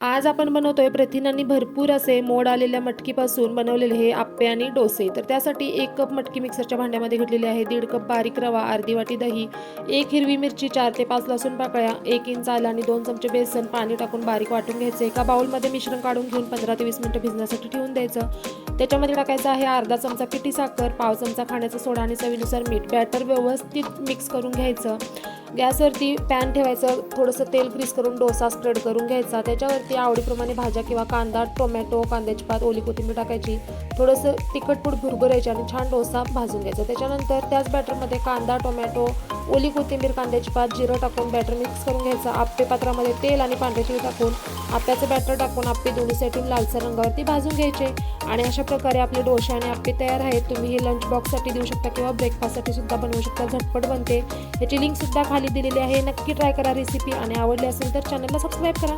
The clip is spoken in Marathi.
आज आपण बनवतोय प्रथिनांनी भरपूर असे मोड आलेल्या मटकीपासून बनवलेले हे आप्पे आणि डोसे. तर त्यासाठी एक कप मटकी मिक्सरच्या भांड्यामध्ये घेतलेली आहे दीड कप बारीक रवा अर्धी वाटी दही एक हिरवी मिरची चार ते पाच लसूण पाकळ्या एक इंच आला आणि दोन चमचे बेसन पाणी टाकून बारीक वाटून घ्यायचं. एका बाउलमध्ये मिश्रण काढून घेऊन पंधरा ते वीस मिनटं भिजण्यासाठी ठेवून द्यायचं. त्याच्यामध्ये टाकायचं आहे अर्धा चमचा पिठी साखर पाव चमचा खाण्याचा सोडा आणि चवीनुसार मीठ. बॅटर व्यवस्थित मिक्स करून घ्यायचं. गॅसवरती पॅन ठेवायचं थोडंसं तेल ग्रीस करून डोसा स्प्रेड करून घ्यायचा. त्याच्यावरती आवडीप्रमाणे भाज्या किंवा कांदा टोमॅटो कांद्याची पात ओली कोथिंबीर टाकायची. थोडंसं तिखटपूड भुरभुरायची आणि छान डोसा भाजून घ्यायचा. त्याच्यानंतर त्याच बॅटरमध्ये कांदा टोमॅटो ओली कोथिंबीर कांद्याची पात जिरं टाकून बॅटर मिक्स करून घ्यायचं. आप्पे पात्रामध्ये तेल आणि पांढरे टाकून आप्याचं बॅटर टाकून आप्पे दोन्ही साईडून लालसर रंगावरती भाजून घ्यायचे. आणि अशा प्रकारे आपले डोसे आणि आपले तयार आहेत. तुम्ही हे लंच बॉक्ससाठी देऊ शकता किंवा ब्रेकफास्टसाठी सुद्धा बनवू शकता. झटपट बनते. याची लिंकसुद्धा खाली दिलेली आहे. नक्की ट्राय करा रेसिपी आणि आवडली असेल तर चॅनलला सबस्क्राईब करा.